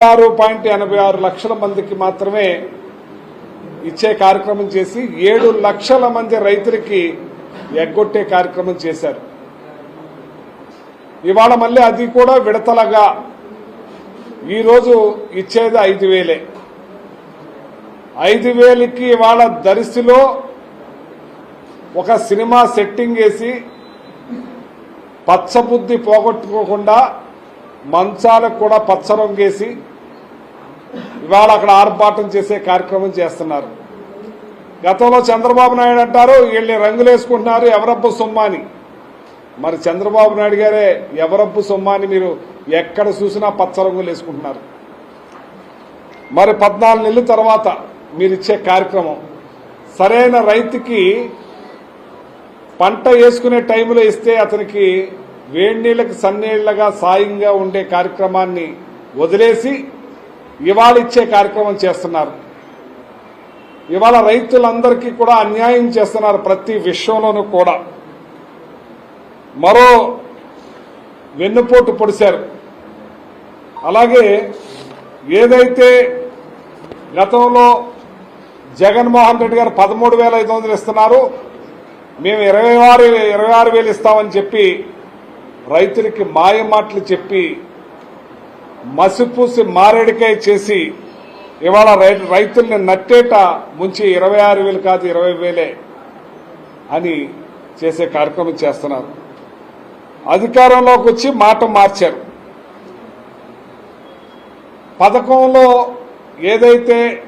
ఆరు పాయింట్ ఎనభై ఆరు లక్షల మందికి మాత్రమే ఇచ్చే కార్యక్రమం చేసి ఏడు లక్షల మంది రైతులకి ఎగ్గొట్టే కార్యక్రమం చేశారు. ఇవాళ మళ్ళీ అది కూడా విడతలగా ఈరోజు ఇచ్చేది ఐదు వేలే. ఐదు వేలకి ఇవాళ దరిసిలో ఒక సినిమా సెట్టింగ్ వేసి పచ్చబుద్ధి పోగొట్టుకోకుండా మంచాలకు కూడా పచ్చరంగేసి ఇవాళ అక్కడ ఆర్భాటం చేసే కార్యక్రమం చేస్తున్నారు. గతంలో చంద్రబాబు నాయుడు అంటారు వీళ్ళని రంగులు వేసుకుంటున్నారు ఎవరబ్బు సొమ్మాని. మరి చంద్రబాబు నాయుడు గారే ఎవరబ్బు సొమ్మాని మీరు ఎక్కడ చూసినా పచ్చ రంగులు వేసుకుంటున్నారు. మరి పద్నాలుగు నెలల తర్వాత మీరు ఇచ్చే కార్యక్రమం సరైన రైతుకి పంట వేసుకునే టైంలో ఇస్తే అతనికి వేడి నీళ్ళకి సన్నీళ్ళగా సాయంగా ఉండే కార్యక్రమాన్ని వదిలేసి ఇవాళ ఇచ్చే కార్యక్రమం చేస్తున్నారు. ఇవాళ రైతులందరికీ కూడా అన్యాయం చేస్తున్నారు ప్రతి విషయంలోనూ కూడా. మరో వెన్నుపోటు పొడిశారు. అలాగే ఏదైతే గతంలో జగన్మోహన్ రెడ్డి గారు పదమూడు వేల ఐదు వందలు ఇస్తున్నారు మేము ఇరవై ఆరు ఇరవై ఆరు వేలు ఇస్తామని చెప్పి రైతులకి మాయ మాటలు చెప్పి మసిపూసి మారేడికాయ చేసి ఇవాళ రై- రైతుల్ని నట్టేట ముంచి ఇరవై ఆరు వేలు కాదు ఇరవై వేలే అని చేసే కార్యక్రమం చేస్తున్నారు. అధికారంలోకి వచ్చి మాట మార్చారు. పథకంలో ఏదైతే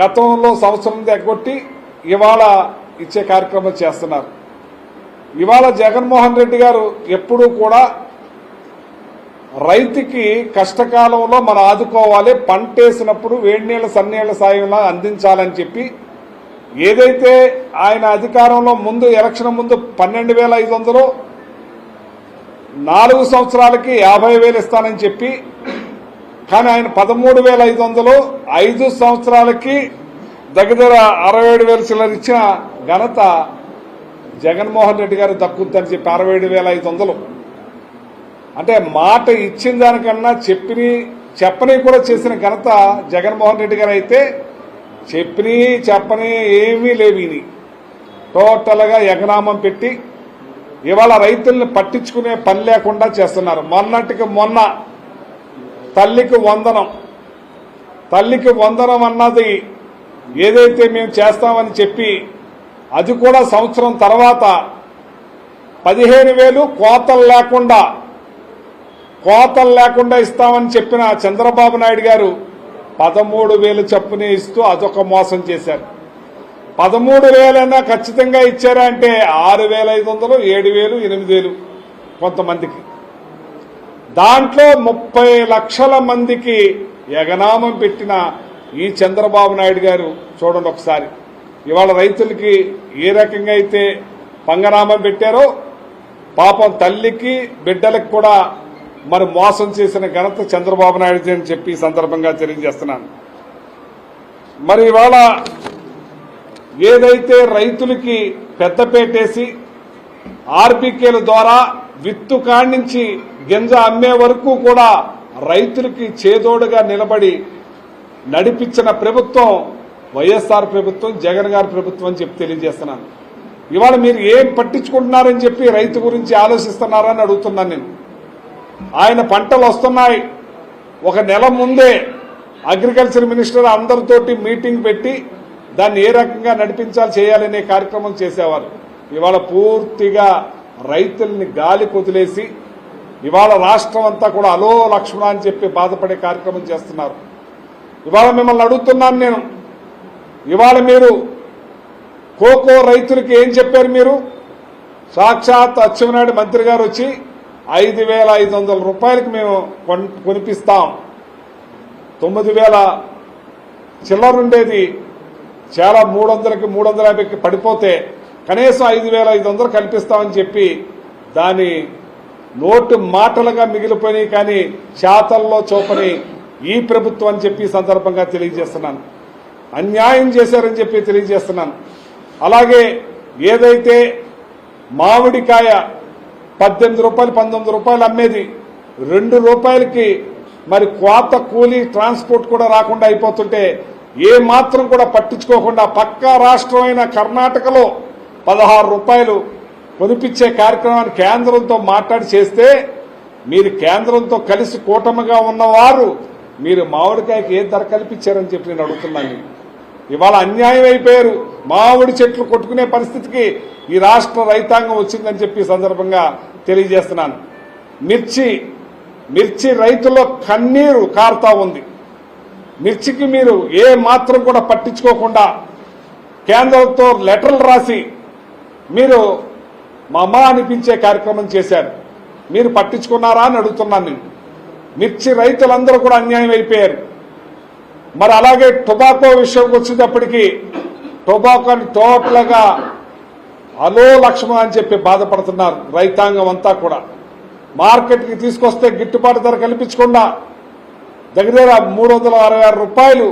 గతంలో సంవత్సరం ఎగ్గొట్టి ఇవాళ ఇచ్చే కార్యక్రమం చేస్తున్నారు. ఇవాళ జగన్మోహన్ రెడ్డి గారు ఎప్పుడూ కూడా రైతుకి కష్టకాలంలో మనం ఆదుకోవాలి. పంట వేసినప్పుడు వేడి నీళ్ళ సాయంలా అందించాలని చెప్పి ఏదైతే ఆయన అధికారంలో ముందు ఎలక్షన్ ముందు పన్నెండు వేల ఐదు వందలు నాలుగు సంవత్సరాలకి యాభై వేలు ఇస్తానని చెప్పి కానీ ఆయన పదమూడు వేల ఐదు వందలు ఐదు సంవత్సరాలకి దగ్గర అరవై ఏడు వేల చిల్లర ఇచ్చిన ఘనత జగన్మోహన్ రెడ్డి గారు దక్కుద్దని చెప్పి అరవై ఏడు వేల ఐదు వందలు. అంటే మాట ఇచ్చిన దానికన్నా చెప్పిని చెప్పని కూడా చేసిన ఘనత జగన్మోహన్ రెడ్డి గారు అయితే చెప్పని చెప్పని ఏమీ లేవిని టోటల్గా ఎగనామం పెట్టి ఇవాళ రైతుల్ని పట్టించుకునే పని లేకుండా చేస్తున్నారు. మొన్నటికి మొన్న తల్లికి వందనం. తల్లికి వందనం అన్నది ఏదైతే మేము చేస్తామని చెప్పి అది కూడా సంవత్సరం తర్వాత పదిహేను వేలు కోతలు లేకుండా కోతలు లేకుండా ఇస్తామని చెప్పిన చంద్రబాబు నాయుడు గారు పదమూడు వేలు చప్పునే ఇస్తూ అదొక మోసం చేశారు. పదమూడు వేలైనా ఖచ్చితంగా ఇచ్చారా అంటే ఆరు వేల ఐదు వందలు ఏడు వేలు ఎనిమిది వేలు కొంతమందికి. దాంట్లో ముప్పై లక్షల మందికి ఎగనామం పెట్టిన ఈ చంద్రబాబు నాయుడు గారు చూడండి ఒకసారి. ఇవాళ రైతులకి ఏ రకంగా అయితే పంగనామం పెట్టారో పాపం తల్లికి బిడ్డలకు కూడా మరి మోసం చేసిన ఘనత చంద్రబాబు నాయుడు అని చెప్పి సందర్భంగా తెలియజేస్తున్నాను. మరి ఇవాళ ఏదైతే రైతులకి పెద్దపేటేసి ఆర్బీకేల ద్వారా విత్తు కాణించి గింజ అమ్మే వరకు కూడా రైతులకి చేదోడుగా నిలబడి నడిపించిన ప్రభుత్వం వైఎస్ఆర్ ప్రభుత్వం జగన్ గారి ప్రభుత్వం అని చెప్పి తెలియజేస్తున్నాను. ఇవాళ మీరు ఏం పట్టించుకుంటున్నారని చెప్పి రైతు గురించి ఆలోచిస్తున్నారని అడుగుతున్నాను నేను. ఆయన పంటలు వస్తున్నాయి. ఒక నెల ముందే అగ్రికల్చర్ మినిస్టర్ అందరితోటి మీటింగ్ పెట్టి దాన్ని ఏ రకంగా నడిపించాలి చేయాలనే కార్యక్రమం చేసేవారు. ఇవాళ పూర్తిగా రైతుల్ని గాలి కొదిలేసి ఇవాళ రాష్ట్రం అంతా కూడా అలో లక్ష్మణ అని చెప్పి బాధపడే కార్యక్రమం చేస్తున్నారు. ఇవాళ మిమ్మల్ని అడుగుతున్నాను నేను. ఇవాళ మీరు కోకో రైతులకి ఏం చెప్పారు మీరు? సాక్షాత్ అచ్చెన్నాయుడు మంత్రి గారు వచ్చి ఐదు వేల ఐదు వందల రూపాయలకు మేము కొనిపిస్తాం. తొమ్మిది వేల చిల్లర ఉండేది. చాలా మూడు వందలకి మూడు వందల యాభైకి పడిపోతే కనీసం ఐదు వేల ఐదు వందలు కల్పిస్తామని చెప్పి దాని నోటు మాటలుగా మిగిలిపోయినాయి కానీ చేతల్లో చూపని ఈ ప్రభుత్వం అని చెప్పి సందర్భంగా తెలియజేస్తున్నాను. అన్యాయం చేశారని చెప్పి తెలియజేస్తున్నాను. అలాగే ఏదైతే మామిడికాయ పద్దెనిమిది రూపాయలు పంతొమ్మిది రూపాయలు అమ్మేది. రెండు రూపాయలకి మరి కోత కూలీ ట్రాన్స్పోర్ట్ కూడా రాకుండా అయిపోతుంటే ఏ మాత్రం కూడా పట్టించుకోకుండా పక్కా రాష్ట్రమైన కర్ణాటకలో పదహారు రూపాయలు కొనిపించే కార్యక్రమాన్ని కేంద్రంతో మాట్లాడి చేస్తే మీరు కేంద్రంతో కలిసి కూటమిగా ఉన్నవారు మీరు మామిడికాయకి ఏ ధర కల్పించారని చెప్పి నేను అడుగుతున్నాను. ఇవాళ అన్యాయం అయిపోయారు. మామిడి చెట్లు కొట్టుకునే పరిస్థితికి ఈ రాష్ట్ర రైతాంగం వచ్చిందని చెప్పి సందర్భంగా తెలియజేస్తున్నాను. మిర్చి మిర్చి రైతుల్లో కన్నీరు కారుతా ఉంది. మిర్చికి మీరు ఏ మాత్రం కూడా పట్టించుకోకుండా కేంద్రంతో లెటర్లు రాసి మీరు మా అనిపించే కార్యక్రమం చేశారు. మీరు పట్టించుకున్నారా అని అడుగుతున్నాను నేను. మిర్చి రైతులందరూ కూడా అన్యాయం అయిపోయారు. మరి అలాగే టొబాకో విషయంకి వచ్చేటప్పటికి టొబాకోని టోటల్గా అలో లక్ష్మణ అని చెప్పి బాధపడుతున్నారు రైతాంగం అంతా కూడా. మార్కెట్కి తీసుకొస్తే గిట్టుబాటు ధర కల్పించకుండా దగ్గర దగ్గర మూడు వందల అరవై ఆరు రూపాయలు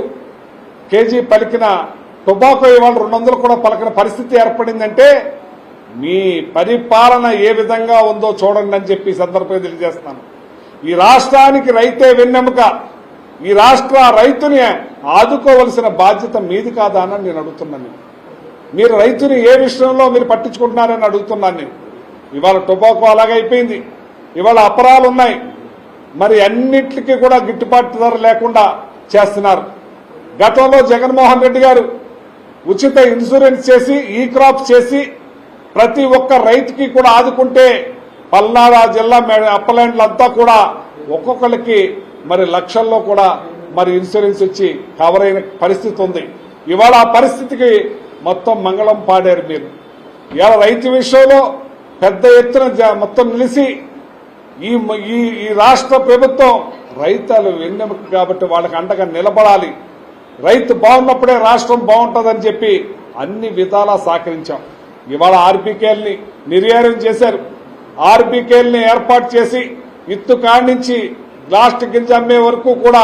కేజీ పలికిన టొబాకో ఇవాళ రెండు వందలు కూడా పలికిన పరిస్థితి ఏర్పడిందంటే మీ పరిపాలన ఏ విధంగా ఉందో చూడండి అని చెప్పి సందర్భంగా తెలియజేస్తున్నాను. ఈ రాష్ట్రానికి రైతే వెన్నెముక. ఈ రాష్ట్ర రైతుని ఆదుకోవలసిన బాధ్యత మీది కాదా అని నేను అడుగుతున్నాను మీరు రైతుని ఏ విషయంలో మీరు పట్టించుకుంటున్నారని అడుగుతున్నాను నేను. ఇవాళ టొబాకో అలాగే అయిపోయింది. ఇవాళ అపరాలు ఉన్నాయి. మరి అన్నిటికీ కూడా గిట్టుబాటు ధర లేకుండా చేస్తున్నారు. గతంలో జగన్మోహన్ రెడ్డి గారు ఉచిత ఇన్సూరెన్స్ చేసి ఈ క్రాప్ చేసి ప్రతి ఒక్క రైతుకి కూడా ఆదుకుంటే పల్నాడు జిల్లా అప్పలాండ్లంతా కూడా ఒక్కొక్కరికి మరి లక్షల్లో కూడా మరి ఇన్సూరెన్స్ ఇచ్చి కవర్ అయిన పరిస్థితి ఉంది. ఇవాళ ఆ పరిస్థితికి మొత్తం మంగళం పాడారు మీరు. ఇవాళ రైతు విషయంలో పెద్ద ఎత్తున మొత్తం నిలిచి ఈ ఈ రాష్ట్ర ప్రభుత్వం రైతులు వెన్నెముక కాబట్టి వాళ్ళకి అండగా నిలబడాలి. రైతు బాగున్నప్పుడే రాష్ట్రం బాగుంటుందని చెప్పి అన్ని విధాలా సహకరించాం. ఇవాళ ఆర్బీకేల్ని నిర్వీర్యం చేశారు. ఆర్బీకేల్ని ఏర్పాటు చేసి ఇత్తు కాడించి లాస్ట్ గింజ అమ్మే వరకు కూడా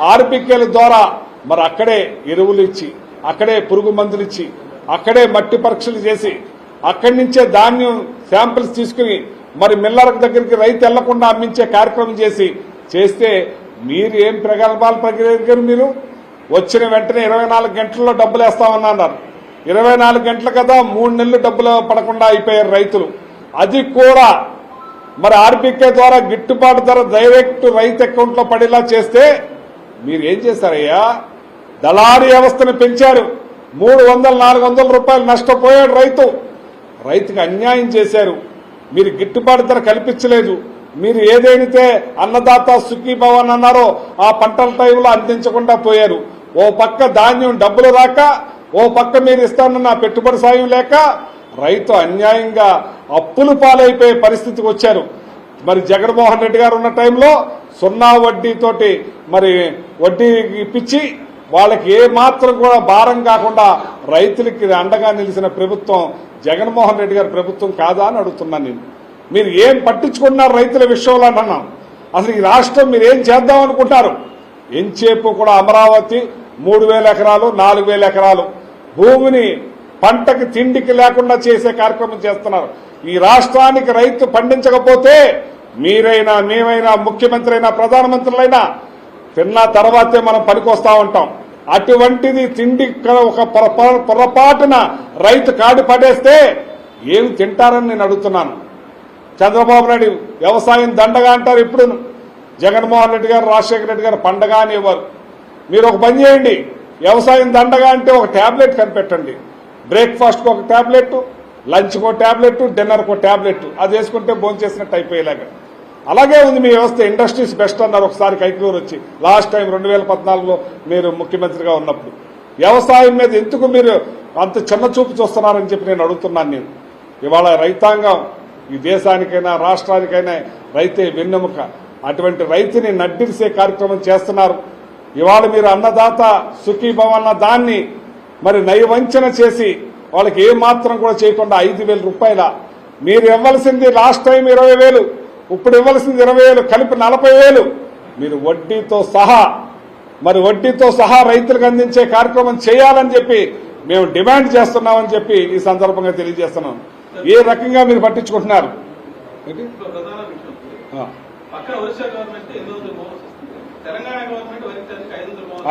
ఆర్పికేల ద్వారా మరి అక్కడే ఎరువులు ఇచ్చి అక్కడే పురుగు మందులు ఇచ్చి అక్కడే మట్టి పరీక్షలు చేసి అక్కడి నుంచే ధాన్యం శాంపిల్స్ తీసుకుని మరి మిల్లర్ దగ్గరికి రైతు వెళ్ళకుండా అమ్మించే కార్యక్రమం చేసి చేస్తే మీరు ఏం ప్రగల్భాలు ప్రగిరారు మీరు? వచ్చిన వెంటనే ఇరవై నాలుగు గంటల్లో డబ్బులు వేస్తామని అన్నారు. ఇరవై నాలుగు గంటల కదా మూడు నెలలు డబ్బులు పడకుండా అయిపోయారు రైతులు. అది కూడా మరి ఆర్బీకే ద్వారా గిట్టుబాటు ధర డైరెక్ట్ రైతు అకౌంట్లో పడేలా చేస్తే మీరు ఏం చేశారయ్యా? దళారీ వ్యవస్థను పెంచారు. మూడు వందల నాలుగు వందల రూపాయలు నష్టపోయాడు రైతు. రైతుకు అన్యాయం చేశారు. మీరు గిట్టుబాటు ధర కల్పించలేదు. మీరు ఏదైతే అన్నదాత సుఖీ భవన్ అన్నారో ఆ పంటల టైంలో అందించకుండా పోయారు. ఓ పక్క ధాన్యం డబ్బులు రాక ఓ పక్క మీరు ఇస్తానన్న పెట్టుబడి సాయం లేక రైతు అన్యాయంగా అప్పులు పాలైపోయే పరిస్థితికి వచ్చారు. మరి జగన్మోహన్ రెడ్డి గారు ఉన్న టైంలో సున్నా వడ్డీతోటి మరి వడ్డీ ఇప్పించి వాళ్ళకి ఏ మాత్రం కూడా భారం కాకుండా రైతులకి అండగా నిలిచిన ప్రభుత్వం జగన్మోహన్ రెడ్డి గారి ప్రభుత్వం కాదా అని అడుగుతున్నాను నేను. మీరు ఏం పట్టించుకున్నారు రైతుల విషయంలో అన్నాను. అసలు ఈ రాష్ట్రం మీరు ఏం చేద్దాం అనుకుంటారు ఎంచేపు కూడా అమరావతి మూడు వేల ఎకరాలు నాలుగు వేల ఎకరాలు. భూమిని పంటకి తిండికి లేకుండా చేసే కార్యక్రమం చేస్తున్నారు. ఈ రాష్ట్రానికి రైతు పండించకపోతే మీరైనా మేమైనా ముఖ్యమంత్రి అయినా ప్రధానమంత్రులైనా తిన్న తర్వాతే మనం పనికొస్తా ఉంటాం. అటువంటిది తిండి ఒక పొరపాటున రైతు కాడి పడేస్తే ఏమి తింటారని నేను అడుగుతున్నాను. చంద్రబాబు నాయుడు వ్యవసాయం దండగా అంటారు ఇప్పుడు. జగన్మోహన్ రెడ్డి గారు రాజశేఖర రెడ్డి గారు పండగ అనేవారు మీరు ఒక పని చేయండి. వ్యవసాయం దండగా అంటే ఒక ట్యాబ్లెట్ కనిపెట్టండి. బ్రేక్ఫాస్ట్కి ఒక ట్యాబ్లెట్ లంచ్కి ఒక ట్యాబ్లెట్ డిన్నర్కి ఒక ట్యాబ్లెట్ అది వేసుకుంటే భోంచేసినట్టు అయిపోయేలాగా. అలాగే ఉంది మీ వ్యవస్థ ఇండస్ట్రీస్ బెస్ట్ అన్నారు ఒకసారి కైకూరు వచ్చి. లాస్ట్ టైం రెండు వేల పద్నాలుగులో మీరు ముఖ్యమంత్రిగా ఉన్నప్పుడు. వ్యవసాయం మీద ఎందుకు మీరు అంత చిన్న చూపు చూస్తున్నారని చెప్పి నేను అడుగుతున్నాను నేను. ఇవాళ రైతాంగం ఈ దేశానికైనా రాష్ట్రానికైనా రైతే వెన్నెముక. అటువంటి రైతుని నడ్డిరిసే కార్యక్రమం చేస్తున్నారు. ఇవాళ మీరు అన్నదాత సుఖీభవన్న దాన్ని మరి నయవంచన చేసి వాళ్ళకి ఏ మాత్రం కూడా చేయకుండా ఐదు వేల రూపాయల మీరు ఇవ్వాల్సింది లాస్ట్ టైం ఇరవై వేలు ఇప్పుడు ఇవ్వాల్సింది ఇరవై వేలు కలిపి నలభై వేలు. మీరు వడ్డీతో సహా మరి వడ్డీతో సహా రైతులకు అందించే కార్యక్రమం చేయాలని చెప్పి మేము డిమాండ్ చేస్తున్నామని చెప్పి ఈ సందర్భంగా తెలియజేస్తున్నాం. ఏ రకంగా మీరు పట్టించుకుంటున్నారు?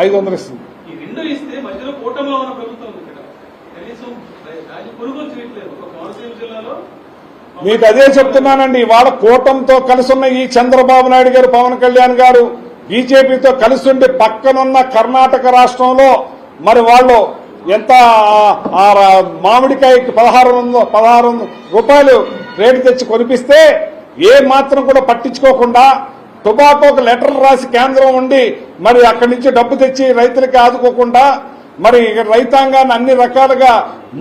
ఐదు వందల ఇస్తుంది. రెండు ఇస్తే మధ్యలో కూటమిలో ఉన్న ప్రభుత్వం ఉంది ఇక్కడ. కనీసం రాజు కొనుగోలు చేయట్లేదు ఒక కోనసీమ జిల్లాలో మీకు అదే చెప్తున్నానండి. ఇవాళ కూటమితో కలిసి ఉన్న ఈ చంద్రబాబు నాయుడు గారు పవన్ కళ్యాణ్ గారు బీజేపీతో కలిసి పక్కనున్న కర్ణాటక రాష్ట్రంలో మరి వాళ్ళు ఎంత ఆ- మామిడికాయకి పదహారు పదహారు రూపాయలు రేటు తెచ్చి కొనిపిస్తే ఏ మాత్రం కూడా పట్టించుకోకుండా టొబాకోకు లెటర్ రాసి కేంద్రం ఉండి మరి అక్కడి నుంచి డబ్బు తెచ్చి రైతులకి ఆదుకోకుండా మరి రైతాంగాన్ని అన్ని రకాలుగా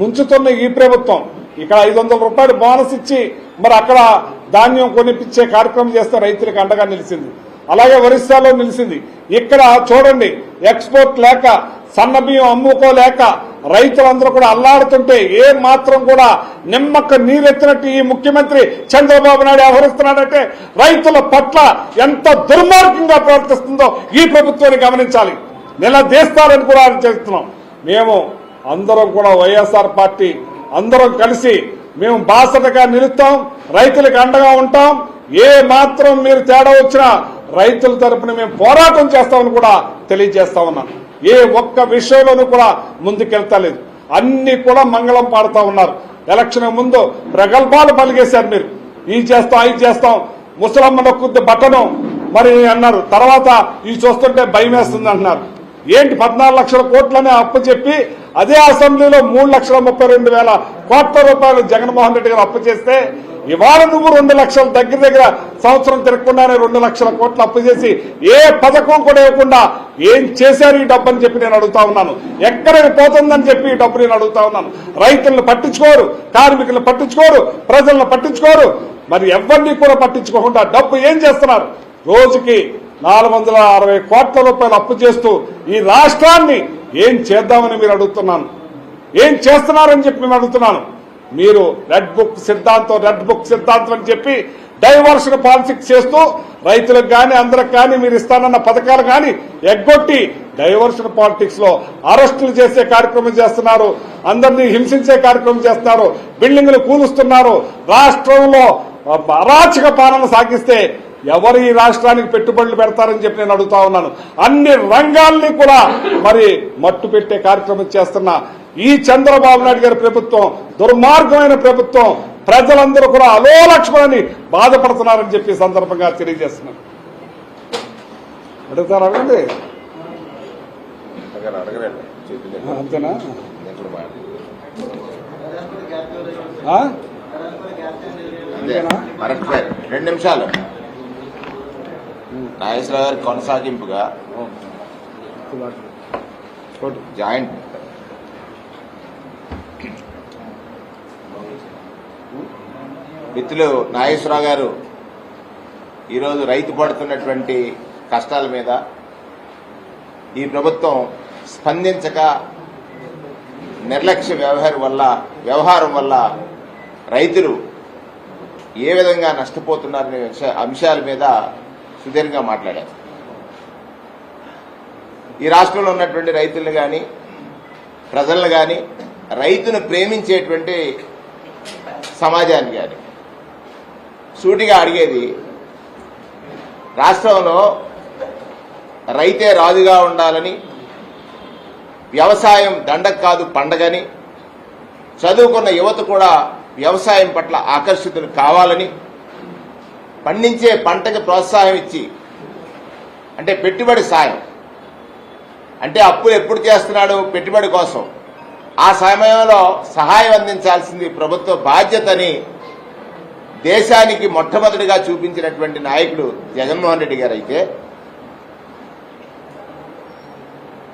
ముంచుతున్న ఈ ప్రభుత్వం. ఇక్కడ ఐదు వందల రూపాయలు బోనస్ ఇచ్చి మరి అక్కడ ధాన్యం కొనిపించే కార్యక్రమం చేస్తే రైతులకు అండగా నిలిచింది. అలాగే ఒరిస్సాలో నిలిచింది. ఇక్కడ చూడండి ఎక్స్పోర్ట్ లేక సన్నబియ్యం అమ్ముకోలేక రైతులందరూ కూడా అల్లాడుతుంటే ఏ మాత్రం కూడా నిమ్మక్క నీరెత్తినట్టు ఈ ముఖ్యమంత్రి చంద్రబాబు నాయుడు వ్యవహరిస్తున్నాడంటే రైతుల పట్ల ఎంత దుర్మార్గంగా ప్రవర్తిస్తుందో ఈ ప్రభుత్వాన్ని గమనించాలి. నిలదీస్తారని కూడా చేస్తున్నాం. మేము అందరం కూడా వైఎస్ఆర్ పార్టీ అందరం కలిసి మేము బాసటగా నిలుస్తాం రైతులకు అండగా ఉంటాం. ఏ మాత్రం మీరు తేడా వచ్చినా రైతుల తరపున మేము పోరాటం చేస్తామని కూడా తెలియజేస్తా ఉన్నాను ఏ ఒక్క విషయంలోనూ కూడా ముందుకెళ్తలేదు. అన్ని కూడా మంగళం పాడుతూ ఉన్నారు. ఎలక్షన్ ముందు ప్రగల్భాలు పలిగేశారు మీరు. ఈ చేస్తాం ఇది చేస్తాం? ముసలమ్మ నొక్కుంది బట్టను మరి అన్నారు. తర్వాత ఇది చూస్తుంటే భయం వేస్తుంది అంటున్నారు. ఏంటి పద్నాలుగు లక్షల కోట్లనే అప్పు చెప్పి అదే అసెంబ్లీలో మూడు లక్షల ముప్పై రెండు వేల కోట్ల రూపాయలు జగన్మోహన్ రెడ్డి గారు అప్పు చేస్తే ఇవాళ నువ్వు రెండు లక్షల దగ్గర దగ్గర సంవత్సరం తిరగకుండానే రెండు లక్షల కోట్లు అప్పు చేసి ఏ పథకం కూడా ఇవ్వకుండా ఏం చేశారు ఈ డబ్బు అని చెప్పి నేను అడుగుతా ఉన్నాను. ఎక్కడికి పోతుందని చెప్పి ఈ డబ్బు నేను అడుగుతా ఉన్నాను. రైతులను పట్టించుకోరు కార్మికులను పట్టించుకోరు ప్రజలను పట్టించుకోరు. మరి ఎవరిని కూడా పట్టించుకోకుండా డబ్బు ఏం చేస్తున్నారు? రోజుకి నాలుగు వందల అరవై కోట్ల రూపాయలు అప్పు చేస్తూ ఈ రాష్ట్రాన్ని ఏం చేద్దామని మీరు అడుగుతున్నాను? ఏం చేస్తున్నారని చెప్పి మేము అడుగుతున్నాను? మీరు రెడ్ బుక్ సిద్ధాంతం రెడ్ బుక్ సిద్ధాంతం అని చెప్పి డైవర్షన్ పాలిటిక్స్ చేస్తూ రైతులకు కానీ అందరికి కానీ మీరు ఇస్తానన్న పథకాలు కానీ ఎగ్గొట్టి డైవర్షన్ పాలిటిక్స్లో అరెస్టులు చేసే కార్యక్రమం చేస్తున్నారు అందరినీ హింసించే కార్యక్రమం చేస్తున్నారు బిల్డింగ్లు కూలుస్తున్నారు రాష్ట్రంలో అరాచక పాలన సాగిస్తే ఎవరు ఈ రాష్ట్రానికి పెట్టుబడులు పెడతారని చెప్పి నేను అడుగుతా ఉన్నాను. అన్ని రంగాల్ని కూడా మరి మట్టు పెట్టే కార్యక్రమం చేస్తున్నా ఈ చంద్రబాబు నాయుడు గారి ప్రభుత్వం దుర్మార్గమైన ప్రభుత్వం. ప్రజలందరూ కూడా అలోలక్ష్మణని బాధపడుతున్నారని చెప్పి సందర్భంగా తెలియజేస్తున్నాను. అడుగుతారా అంతేనా? మరొకసారి రెండు నిమిషాలు. నాగేశ్వరరావు గారి కొనసాగింపుగా. జాయింట్ మిత్రులు నాగేశ్వరరావు గారు ఈరోజు రైతు పడుతున్నటువంటి కష్టాల మీద ఈ ప్రభుత్వం స్పందించక నిర్లక్ష్య వ్యవహారం వల్ల వ్యవహారం వల్ల రైతులు ఏ విధంగా నష్టపోతున్నారనే విష- అంశాల మీద సుదీర్ఘంగా మాట్లాడారు. ఈ రాష్ట్రంలో ఉన్నటువంటి రైతులను కానీ ప్రజలను కానీ రైతును ప్రేమించేటువంటి సమాజాన్ని కానీ సూటిగా అడిగేది రాష్ట్రంలో రైతే రాజుగా ఉండాలని వ్యవసాయం దండకు కాదు పండగని చదువుకున్న యువత కూడా వ్యవసాయం పట్ల ఆకర్షితులు కావాలని పండించే పంటకి ప్రోత్సాహం ఇచ్చి అంటే పెట్టుబడి సాయం. అంటే అప్పులు ఎప్పుడు చేస్తున్నాడు పెట్టుబడి కోసం? ఆ సమయంలో సహాయం అందించాల్సింది ప్రభుత్వ బాధ్యతని దేశానికి మొట్టమొదటిగా చూపించినటువంటి నాయకుడు జగన్మోహన్ రెడ్డి గారు అయితే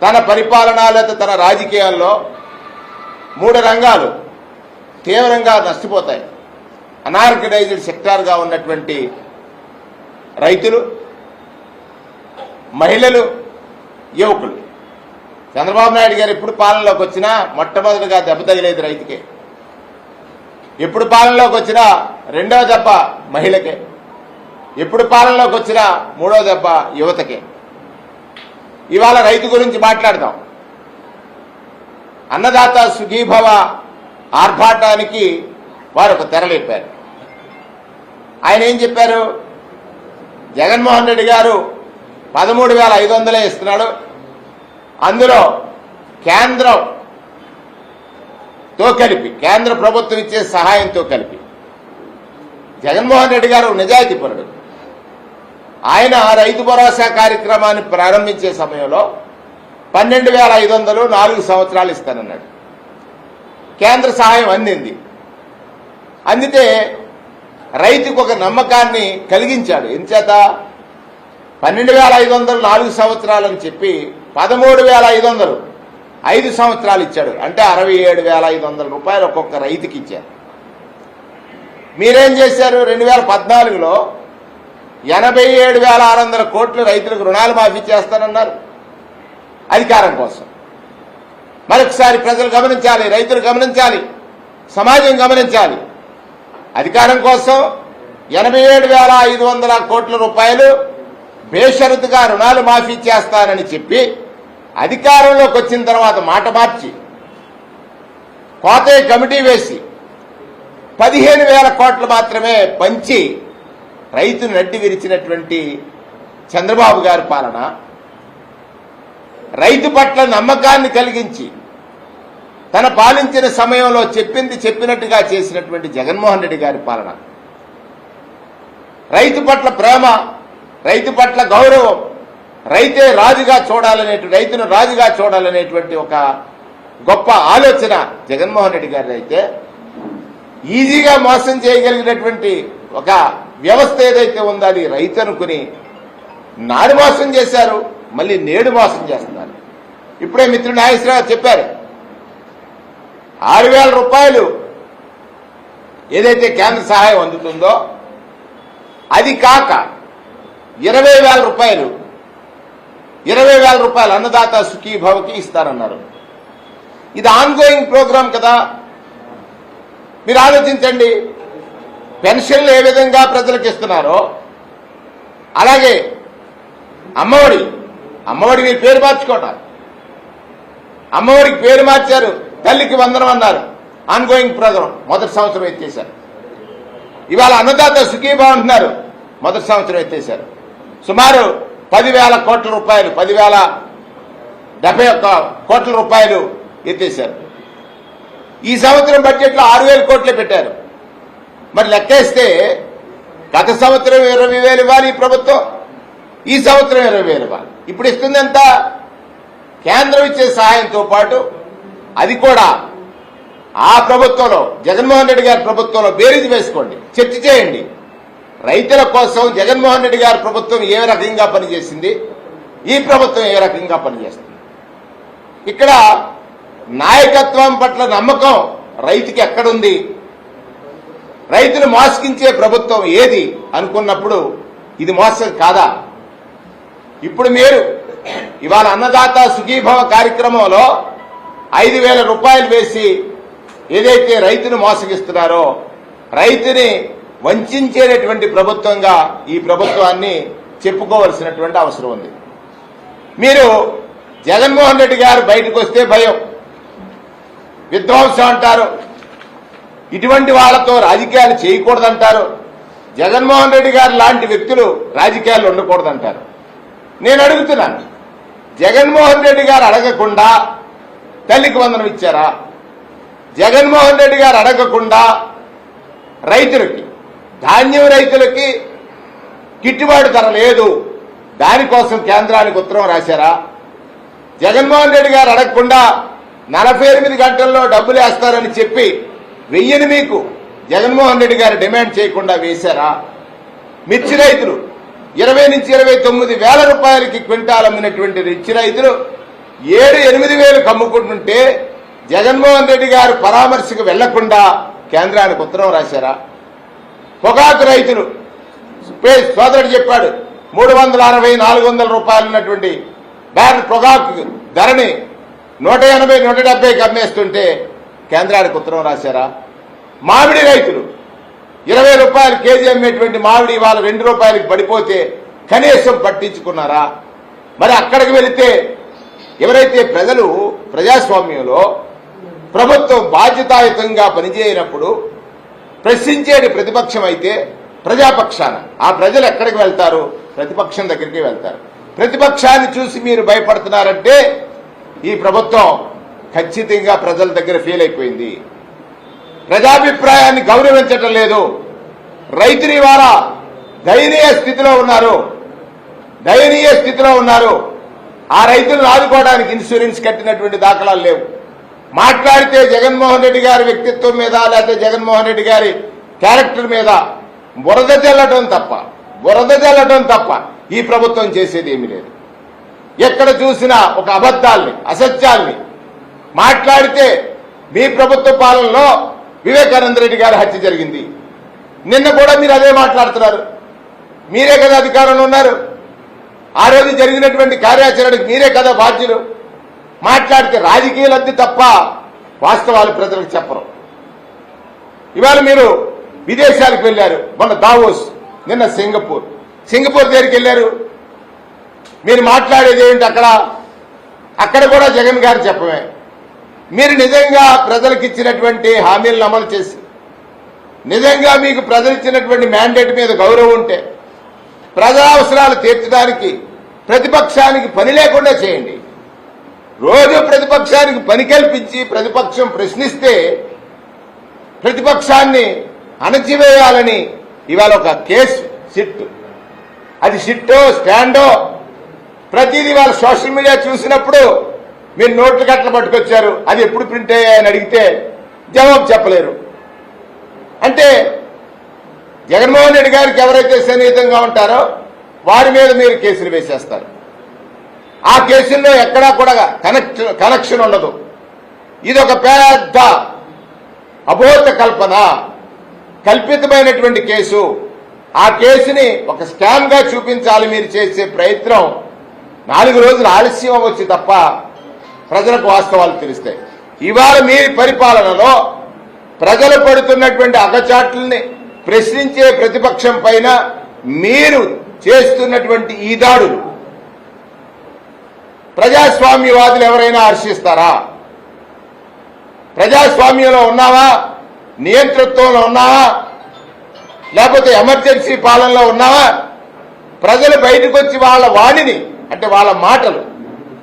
తన పరిపాలన లేదా తన రాజకీయాల్లో మూడు రంగాలు తీవ్రంగా నష్టపోతాయి. అనార్గనైజ్డ్ సెక్టార్గా ఉన్నటువంటి రైతులు మహిళలు యువకులు. చంద్రబాబు నాయుడు గారు ఎప్పుడు పాలనలోకి వచ్చినా మొట్టమొదటిగా దెబ్బతగిలేదు రైతుకే. ఎప్పుడు పాలనలోకి వచ్చినా రెండో దెబ్బ మహిళకే. ఎప్పుడు పాలనలోకి వచ్చినా మూడో దెబ్బ యువతకే. ఇవాళ రైతు గురించి మాట్లాడదాం. అన్నదాత సుఖీభవ ఆర్భాటానికి వారు ఒక తెరలేపారు ఆయన ఏం చెప్పారు? జగన్మోహన్ రెడ్డి గారు పదమూడు వేల ఐదు వందలే ఇస్తున్నాడు. అందులో కేంద్రం తో కలిపి కేంద్ర ప్రభుత్వం ఇచ్చే సహాయంతో కలిపి. జగన్మోహన్ రెడ్డి గారు నిజాయితీ పరుడు. ఆయన రైతు భరోసా కార్యక్రమాన్ని ప్రారంభించే సమయంలో పన్నెండు వేల ఐదు వందలు నాలుగు సంవత్సరాలు ఇస్తానన్నాడు. కేంద్ర సహాయం అందింది. అందితే రైతుకు ఒక నమ్మకాన్ని కలిగించాడు. ఎంచేత? పన్నెండు వేల ఐదు వందలు నాలుగు సంవత్సరాలని చెప్పి పదమూడు వేల ఐదు వందలు ఐదు సంవత్సరాలు ఇచ్చాడు. అంటే అరవై ఏడు వేల ఐదు వందల రూపాయలు ఒక్కొక్క రైతుకి ఇచ్చారు. మీరేం చేశారు? రెండు వేల పద్నాలుగులో ఎనభై ఏడు వేల ఆరు వందల కోట్లు రైతులకు రుణాలు మాఫీ చేస్తానన్నారు. అధికారం కోసం. మరొకసారి ప్రజలు గమనించాలి రైతులు గమనించాలి సమాజం గమనించాలి. అధికారం కోసం ఎనభై ఏడు వేల ఐదు వందల కోట్ల రూపాయలు బేషరతుగా రుణాలు మాఫీ చేస్తానని చెప్పి అధికారంలోకి వచ్చిన తర్వాత మాట మార్చి కోతయ్య కమిటీ వేసి పదిహేను వేల కోట్లు మాత్రమే పంచి రైతు నడ్డి విరిచినటువంటి చంద్రబాబు గారి పాలన రైతు పట్ల నమ్మకాన్ని కలిగించి తన పాలించిన సమయంలో చెప్పింది చెప్పినట్టుగా చేసినటువంటి జగన్మోహన్ రెడ్డి గారి పాలన. రైతు పట్ల ప్రేమ రైతు పట్ల గౌరవం రైతే రాజుగా చూడాలనేటు రైతును రాజుగా చూడాలనేటువంటి ఒక గొప్ప ఆలోచన జగన్మోహన్ రెడ్డి గారి అయితే ఈజీగా మోసం చేయగలిగినటువంటి ఒక వ్యవస్థ ఏదైతే ఉందో అది రైతు అనుకుని నాడు మోసం చేశారు మళ్ళీ నేడు మోసం చేస్తున్నారు. ఇప్పుడే మిత్రుడు నాగేశ్వరరావు చెప్పారు ఆరు వేల రూపాయలు ఏదైతే కేంద్ర సహాయం అందుతుందో అది కాక ఇరవై వేల రూపాయలు ఇరవై వేల రూపాయలు అన్నదాత సుఖీభవకి ఇస్తారన్నారు. ఇది ఆన్ గోయింగ్ ప్రోగ్రాం కదా. మీరు ఆలోచించండి. పెన్షన్లు ఏ విధంగా ప్రజలకు ఇస్తున్నారో అలాగే అమ్మఒడి. అమ్మఒడి మీ పేరు మార్చుకోవటం అమ్మఒడికి పేరు మార్చారు తల్లికి వందనం అన్నారు. ఆన్ గోయింగ్ ప్రోగ్రాం మొదటి సంవత్సరం ఎత్తేశారు. ఇవాళ అన్నదాత సుఖీభావ అంటున్నారు మొదటి సంవత్సరం ఎత్తేశారు. సుమారు పదివేల కోట్ల రూపాయలు పదివేల డెబ్బై ఒక్క కోట్ల రూపాయలు ఎత్తేశారు. ఈ సంవత్సరం బడ్జెట్లో ఆరు వేల కోట్లే పెట్టారు. మరి లెక్కేస్తే గత సంవత్సరం ఇరవై వేలు ఇవ్వాలి ఈ ప్రభుత్వం. ఈ సంవత్సరం ఇరవై వేలు ఇవ్వాలి. ఇప్పుడు ఇస్తుంది ఎంత కేంద్రం ఇచ్చే సహాయంతో పాటు అది కూడా ఆ ప్రభుత్వంలో జగన్మోహన్ రెడ్డి గారి ప్రభుత్వంలో బేరీజ్ వేసుకోండి. చర్చ చేయండి. రైతుల కోసం జగన్మోహన్ రెడ్డి గారి ప్రభుత్వం ఏ రకంగా పనిచేసింది? ఈ ప్రభుత్వం ఏ రకంగా పనిచేస్తుంది? ఇక్కడ నాయకత్వం పట్ల నమ్మకం రైతుకి ఎక్కడుంది? రైతును మోసగించే ప్రభుత్వం ఏది అనుకున్నప్పుడు ఇది మోసం కాదా? ఇప్పుడు మీరు ఇవాళ అన్నదాత సుఖీభవ కార్యక్రమంలో ఐదు వేల రూపాయలు వేసి ఏదైతే రైతును మోసగిస్తున్నారో రైతుని వంచేటటువంటి ప్రభుత్వంగా ఈ ప్రభుత్వాన్ని చెప్పుకోవలసినటువంటి అవసరం ఉంది. మీరు జగన్మోహన్ రెడ్డి గారు బయటకు వస్తే భయం. విధ్వంసం అంటారు. ఇటువంటి వాళ్ళతో రాజకీయాలు చేయకూడదంటారు. జగన్మోహన్ రెడ్డి గారు లాంటి వ్యక్తులు రాజకీయాలు ఉండకూడదంటారు. నేను అడుగుతున్నాను. జగన్మోహన్ రెడ్డి గారు అడగకుండా తల్లికి వందనం ఇచ్చారా? జగన్మోహన్ రెడ్డి గారు అడగకుండా రైతులకి ధాన్యం రైతులకి గిట్టుబాటు ధర లేదు. దానికోసం కేంద్రానికి ఉత్తరం రాశారా? జగన్మోహన్ రెడ్డి గారు అడగకుండా నలభై ఎనిమిది గంటల్లో డబ్బులు వేస్తారని చెప్పి వెయ్యని మీకు జగన్మోహన్ రెడ్డి గారు డిమాండ్ చేయకుండా వేశారా? మిర్చి రైతులు ఇరవై నుంచి ఇరవై తొమ్మిది వేల రూపాయలకి క్వింటాల్ అమ్మినటువంటి మిర్చి రైతులు ఏడు ఎనిమిది వేలు కమ్ముకుంటుంటే జగన్మోహన్ రెడ్డి గారు పరామర్శకు వెళ్ళకుండా కేంద్రానికి ఉత్తరం రాశారా? పొగాకు రైతులు. పే- సోదరుడు చెప్పాడు మూడు వందల అరవై నాలుగు వందల రూపాయలు ఉన్నటువంటి బ్యాన్ పొగాకు ధరని నూట ఎనభై నూట డెబ్బైకి అమ్మేస్తుంటే కేంద్రానికి ఉత్తరం రాశారా? మామిడి రైతులు ఇరవై రూపాయలు కేజీ అమ్మేటువంటి మామిడి ఇవాళ రెండు రూపాయలకి పడిపోతే కనీసం పట్టించుకున్నారా? మరి అక్కడికి వెళితే ఎవరైతే ప్రజలు ప్రజాస్వామ్యంలో ప్రభుత్వం బాధ్యతాయుతంగా పనిచేయనప్పుడు ప్రశ్నించేది ప్రతిపక్షం అయితే ప్రజాపక్షాన. ఆ ప్రజలు ఎక్కడికి వెళ్తారు? ప్రతిపక్షం దగ్గరికి వెళ్తారు. ప్రతిపక్షాన్ని చూసి మీరు భయపడుతున్నారంటే ఈ ప్రభుత్వం ఖచ్చితంగా ప్రజల దగ్గర ఫెయిల్ అయిపోయింది. ప్రజాభిప్రాయాన్ని గౌరవించటం లేదు. రైతుని వార దయనీయ స్థితిలో ఉన్నారు. దయనీయ స్థితిలో ఉన్నారు. ఆ రైతులను ఆదుకోవడానికి ఇన్సూరెన్స్ కట్టినటువంటి దాఖలాలు లేవు. మాట్లాడితే జగన్మోహన్ రెడ్డి గారి వ్యక్తిత్వం మీద లేకపోతే జగన్మోహన్ రెడ్డి గారి క్యారెక్టర్ మీద బురద జల్లటం తప్ప బురద జల్లటం తప్ప ఈ ప్రభుత్వం చేసేది ఏమీ లేదు. ఎక్కడ చూసినా ఒక అబద్ధాల్ని అసత్యాల్ని మాట్లాడితే మీ ప్రభుత్వ పాలనలో వివేకానంద రెడ్డి గారి హత్య జరిగింది. నిన్న కూడా మీరు అదే మాట్లాడుతున్నారు. మీరే కదా అధికారంలో ఉన్నారు. ఆ రోజు జరిగినటువంటి కార్యాచరణకు మీరే కదా బాధ్యులు. మాట్లాడితే రాజకీయాలు లబ్ధి తప్ప వాస్తవాలు ప్రజలకు చెప్పరు. ఇవాళ మీరు విదేశాలకు వెళ్ళారు. మొన్న దావోస్ నిన్న సింగపూర్. సింగపూర్ దగ్గరికి వెళ్ళారు? మీరు మాట్లాడేది ఏంటి అక్కడ? అక్కడ కూడా జగన్ గారు చెప్పమే. మీరు నిజంగా ప్రజలకు ఇచ్చినటువంటి హామీలను అమలు చేసి నిజంగా మీకు ప్రజలు ఇచ్చినటువంటి మ్యాండేట్ మీద గౌరవం ఉంటే ప్రజా అవసరాలు తీర్చడానికి ప్రతిపక్షానికి పని లేకుండా చేయండి. రోజు ప్రతిపక్షానికి పని కల్పించి ప్రతిపక్షం ప్రశ్నిస్తే ప్రతిపక్షాన్ని అణచివేయాలని ఇవాళ ఒక కేసు సిట్. అది సిట్టో స్టాండో? ప్రతిదీ వాళ్ళ సోషల్ మీడియా చూసినప్పుడు మీరు నోట్లు కట్టలు పట్టుకొచ్చారు. అది ఎప్పుడు ప్రింట్ అయ్యాయని అడిగితే జవాబు చెప్పలేరు. అంటే జగన్మోహన్ రెడ్డి గారికి ఎవరైతే సన్నిహితంగా ఉంటారో వారి మీద మీరు కేసులు వేసేస్తారు. ఆ కేసుల్లో ఎక్కడా కూడా కనెక్ట్ కనెక్షన్ ఉండదు. ఇది ఒక పెద్ద అబోధ కల్పన. కల్పితమైనటువంటి కేసు. ఆ కేసుని ఒక స్కామ్గా చూపించాలి మీరు చేసే ప్రయత్నం. నాలుగు రోజులు ఆలస్యం అవ్వచ్చు తప్ప ప్రజలకు వాస్తవాలు తెలుస్తాయి. ఇవాళ మీ పరిపాలనలో ప్రజలు పడుతున్నటువంటి అగచాట్లని ప్రశ్నించే ప్రతిపక్షం పైన మీరు చేస్తున్నటువంటి ఈ దాడులు ప్రజాస్వామ్యవాదులు ఎవరైనా హర్షిస్తారా? ప్రజాస్వామ్యంలో ఉన్నావా? నియంతృత్వంలో ఉన్నావా? లేకపోతే ఎమర్జెన్సీ పాలనలో ఉన్నావా? ప్రజలు బయటకు వచ్చి వాళ్ళ వాణిని అంటే వాళ్ళ మాటలు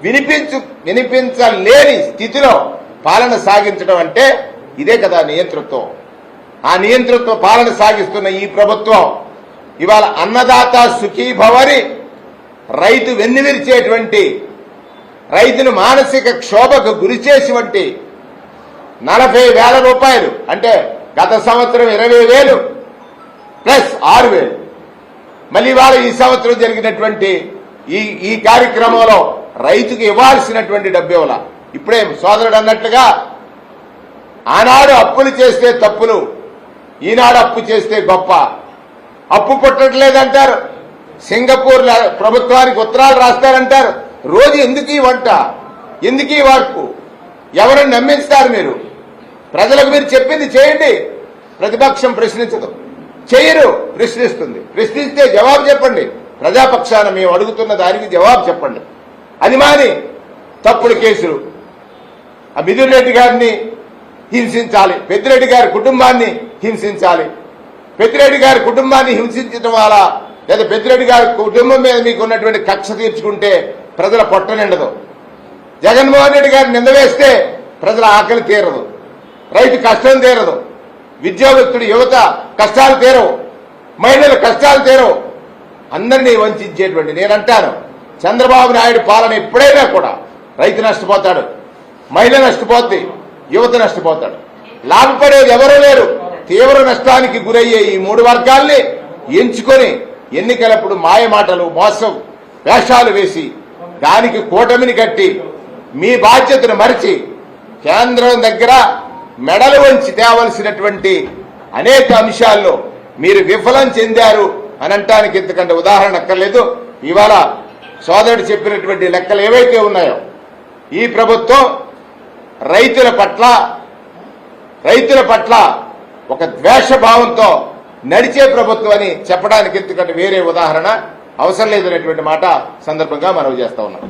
వినిపించు వినిపించలేని స్థితిలో పాలన సాగించడం అంటే ఇదే కదా నియంతృత్వం. ఆ నియంతృత్వ పాలన సాగిస్తున్న ఈ ప్రభుత్వం ఇవాళ అన్నదాత సుఖీభవని రైతు వెన్నువిరిచేటువంటి రైతును మానసిక క్షోభకు గురి వంటి నలభై వేల రూపాయలు అంటే గత సంవత్సరం ఇరవై వేలు ప్లస్ ఆరు వేలు. మళ్ళీ వాళ్ళ ఈ సంవత్సరం జరిగినటువంటి ఈ ఈ కార్యక్రమంలో రైతుకు ఇవ్వాల్సినటువంటి డబ్బేవల ఇప్పుడే సోదరుడు అన్నట్లుగా ఆనాడు అప్పులు చేస్తే తప్పులు ఈనాడు అప్పు చేస్తే గొప్ప. అప్పు పుట్టట్లేదంటారు. సింగపూర్ ప్రభుత్వానికి ఉత్తరాలు రాస్తారంటారు. రోజు ఎందుకు ఈ వంట? ఎందుకు ఈ వార్పు ఎవరిని నమ్మిస్తారు మీరు? ప్రజలకు మీరు చెప్పింది చేయండి. ప్రతిపక్షం ప్రశ్నించదు. చేయరు ప్రశ్నిస్తుంది. ప్రశ్నిస్తే జవాబు చెప్పండి. ప్రజాపక్షాన మేము అడుగుతున్న దానికి జవాబు చెప్పండి. అది మాని తప్పుడు కేసులు. ఆ మిథున్ రెడ్డి గారిని హింసించాలి. పెద్దిరెడ్డి గారి కుటుంబాన్ని హింసించాలి. పెద్దిరెడ్డి గారి కుటుంబాన్ని హింసించడం వల్ల లేదా పెద్దిరెడ్డి గారి కుటుంబం మీద మీకు ఉన్నటువంటి కక్ష తీర్చుకుంటే ప్రజల పొట్ట నిండదు. జగన్మోహన్ రెడ్డి గారిని నిందవేస్తే ప్రజల ఆకలి తీరదు. రైతు కష్టం తీరదు. విద్యావంతుడు యువత కష్టాలు తీరవు. మహిళల కష్టాలు తీరవు. అందరినీ వంచేటువంటి నేనంటాను. చంద్రబాబు నాయుడు పాలన ఎప్పుడైనా కూడా రైతు నష్టపోతాడు. మహిళ నష్టపోద్ది యువత నష్టపోతాడు. లాభపడేది ఎవరూ లేరు. తీవ్ర నష్టానికి గురయ్యే ఈ మూడు వర్గాల్ని ఎంచుకొని ఎన్నికలప్పుడు మాయమాటలు మోసం వేషాలు వేసి దానికి కూటమిని కట్టి మీ బాధ్యతను మరిచి కేంద్రం దగ్గర మెడలు వంచి తేవలసినటువంటి అనేక అంశాల్లో మీరు విఫలం చెందారు అని అంటానికి ఎందుకంటే ఉదాహరణ అక్కర్లేదు. ఇవాళ సోదరుడు చెప్పినటువంటి లెక్కలు ఏవైతే ఉన్నాయో ఈ ప్రభుత్వం రైతుల పట్ల రైతుల పట్ల ఒక ద్వేషభావంతో నడిచే ప్రభుత్వం అని చెప్పడానికి ఎందుకంటే వేరే ఉదాహరణ. అవసరం లేదనేటువంటి మాట సందర్భంగా మనవి చేస్తా ఉన్నాం.